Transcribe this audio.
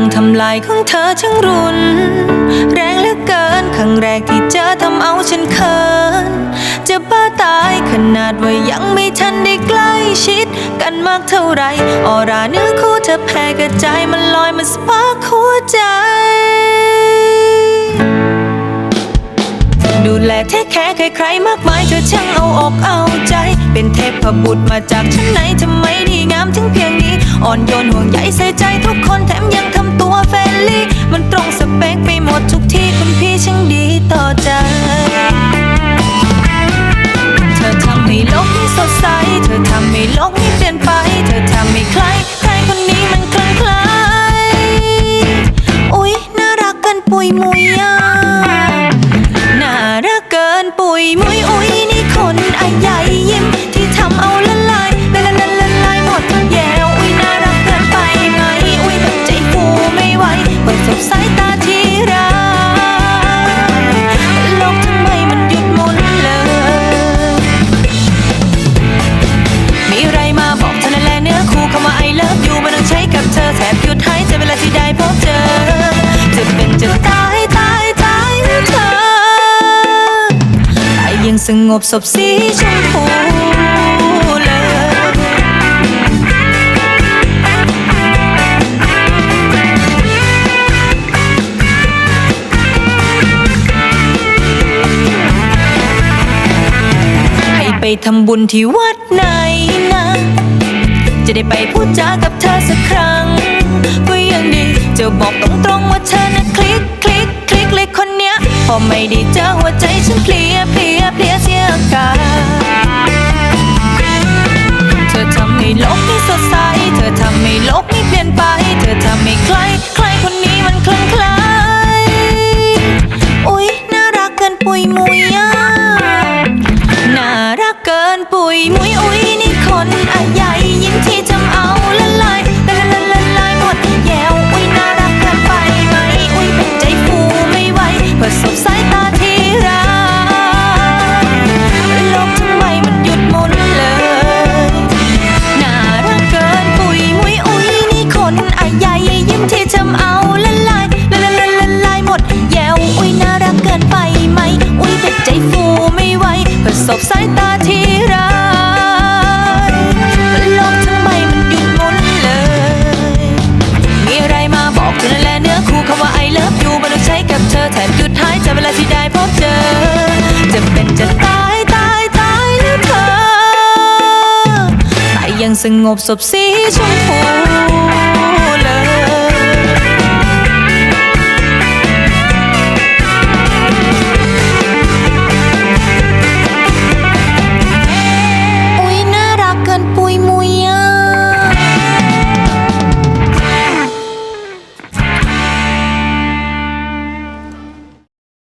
งทำลายของเธอช่างรุน แรงเหลือเกินครั้งแรกที่เจอทำเอาฉันเขินจะบ้าตายขนาดว่ายังไม่ทันได้ใกล้ชิด กันมากเท่าไรออราเนื้อคู่เธอแพ้กระจายมันลอยมาสปาร์คหัวใจดูแลเทคแคร์ใครๆมากมายเธอช่างเอาอกเอา เป็นเทพบุตรมาจากชั้นไหนทำไมดีงามถึงเพียงนี้ อ่อนโยนห่วงใยใส่ใจทุกคนแถมยังทำตัวเฟรนลี่ มันตรงสเปคไปหมดทุกที ว่า I love you มันต้องใช้กับเธอแทบหยุดหายใจเวลาที่ได้พบเจอ จะเป็นจะตายตายตายเพื่อเธอต่ยังสงบศพสีชมพูเลยให้ไปทำบุญที่วัดไหนนะ จะได้ไปพูดจากับเธอสักครั้งก็ยังดีจะบอกตรงๆว่าเธอนะคลิกคลิกคลิกเลยคนเนี้ย พอไม่ได้เจอหัวใจฉันเพลียเพลียเพลียเสียอากาเธอทำให้โลกนี้สดใส เธอทำให้โลกนี้เปลี่ยนไป เธอทำให้ใครใครคนนี้มันคลั่งไคล้อุ๊ยน่ารักเกินปุยมุยอะน่ารักเกินปุยมุยอุ้ย ส เธอแทบหยุดหายใจเวลาที่ได้พบเจอ จะเป็นจะตายตายตายแล้วเธอแต่ยังสงบสบสีชมพู